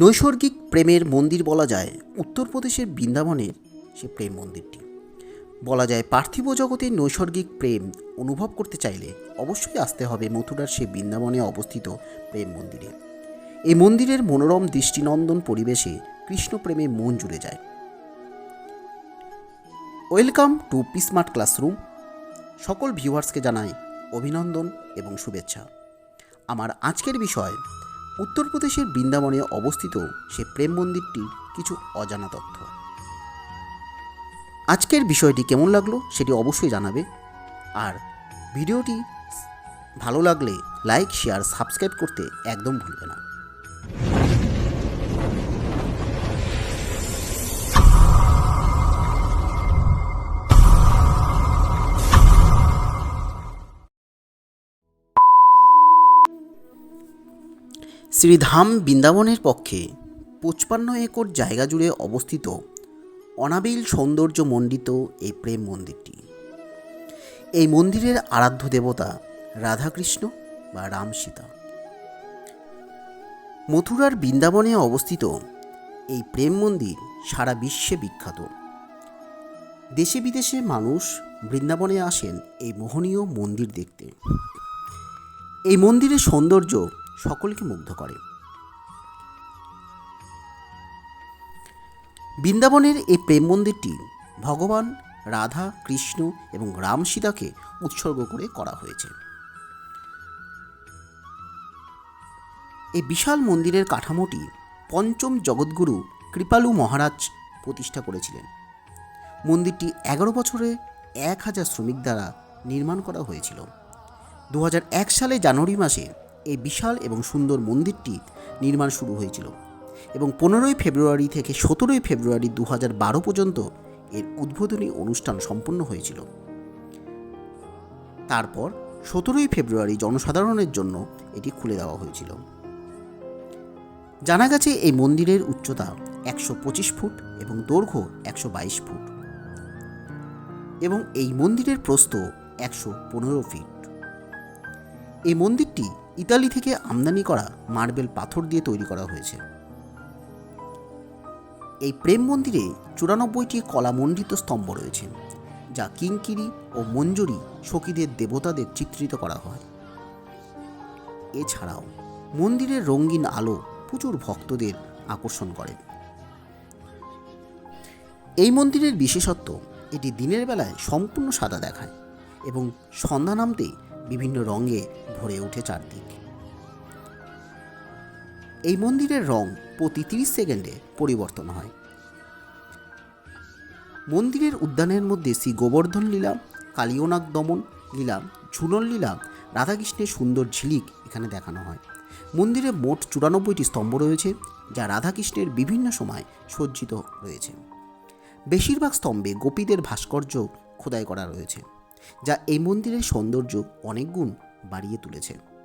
নৈসর্গিক প্রেমের মন্দির বলা যায়। উত্তরপ্রদেশের বৃন্দাবনের সে প্রেম মন্দিরটি। বলা যায় পার্থিব জগতের নৈসর্গিক প্রেম অনুভব করতে চাইলে অবশ্যই আসতে হবে মথুরার সে বৃন্দাবনে অবস্থিত প্রেম মন্দিরে। এই মন্দিরের মনোরম দৃষ্টিনন্দন পরিবেশে কৃষ্ণ প্রেমে মন জুড়ে যায়। ওয়েলকাম টু পিসমার্ট ক্লাসরুম সকল ভিউয়ার্সকে জানাই অভিনন্দন এবং শুভেচ্ছা। আমার আজকের বিষয় উত্তরপ্রদেশের বৃন্দাবনে অবস্থিত সে প্রেম মন্দিরটির কিছু অজানা তথ্য। আজকের বিষয়টি কেমন লাগল সেটি অবশ্যই জানাবে। আর ভিডিওটি ভালো লাগলে লাইক, শেয়ার, সাবস্ক্রাইব করতে একদম ভুলবে না। শ্রীধাম বৃন্দাবনের পক্ষে পঁচপান্ন একর জায়গা জুড়ে অবস্থিত অনাবিল সৌন্দর্য মণ্ডিত এই প্রেম মন্দিরটি। এই মন্দিরের আরাধ্য দেবতা রাধাকৃষ্ণ বা রাম সীতা। মথুরার বৃন্দাবনে অবস্থিত এই প্রেম মন্দির সারা বিশ্বে বিখ্যাত। দেশে বিদেশে মানুষ বৃন্দাবনে আসেন এই মোহনীয় মন্দির দেখতে। এই মন্দিরের সৌন্দর্য সকলকে মুগ্ধ করে। বৃন্দাবনের এই প্রেম মন্দিরটি ভগবান রাধা, কৃষ্ণ এবং রাম সীতাকে উৎসর্গ করে করা হয়েছে। এই বিশাল মন্দিরের কাঠামোটি পঞ্চম জগৎগুরু কৃপালু মহারাজ প্রতিষ্ঠা করেছিলেন। মন্দিরটি এগারো বছরে এক হাজার শ্রমিক দ্বারা নির্মাণ করা হয়েছিল। দু হাজার এক সালে জানুয়ারি মাসে এই বিশাল এবং সুন্দর মন্দিরটি নির্মাণ শুরু হয়েছিল এবং পনেরোই ফেব্রুয়ারি থেকে সতেরোই ফেব্রুয়ারি দু বারো পর্যন্ত এর উদ্বোধনী অনুষ্ঠান সম্পন্ন হয়েছিল। তারপর সতেরোই ফেব্রুয়ারি জনসাধারণের জন্য এটি খুলে দেওয়া হয়েছিল। জানা গেছে এই মন্দিরের উচ্চতা একশো পঁচিশ ফুট এবং দৈর্ঘ্য একশো বাইশ ফুট এবং এই মন্দিরের প্রস্থ একশো পনেরো ফিট। এই মন্দিরটি ইতালি থেকে আমদানি করা মার্বেল পাথর দিয়ে তৈরি করা হয়েছে। এই প্রেম মন্দিরে চুরানব্বইটি কলামণ্ডিত স্তম্ভ রয়েছে, যা কিঙ্কিরি ও মঞ্জুরি সখীদের দেবতাদের চিত্রিত করা হয়। এছাড়াও মন্দিরের রঙিন আলো প্রচুর ভক্তদের আকর্ষণ করে। এই মন্দিরের বিশেষত্ব, এটি দিনের বেলায় সম্পূর্ণ সাদা দেখায় এবং সন্ধ্যা নামতেই বিভিন্ন রঙে ভরে ওঠে চারদিক। এই মন্দিরের রং প্রতি তিরিশ সেকেন্ডে পরিবর্তন হয়। মন্দিরের উদ্যানের মধ্যে শ্রী গোবর্ধন লীলা কালিয়নাগ দমন লীলা ঝুলন লীলা, রাধাকৃষ্ণের সুন্দর ঝিলিক এখানে দেখানো হয়। মন্দিরে মোট চুরানব্বইটি স্তম্ভ রয়েছে, যা রাধাকৃষ্ণের বিভিন্ন সময় সজ্জিত রয়েছে। বেশিরভাগ স্তম্ভে গোপীদের ভাস্কর্য খোদাই করা রয়েছে। যা এই মন্দিরের সৌন্দর্য অনেক গুণ বাড়িয়ে তুলেছে।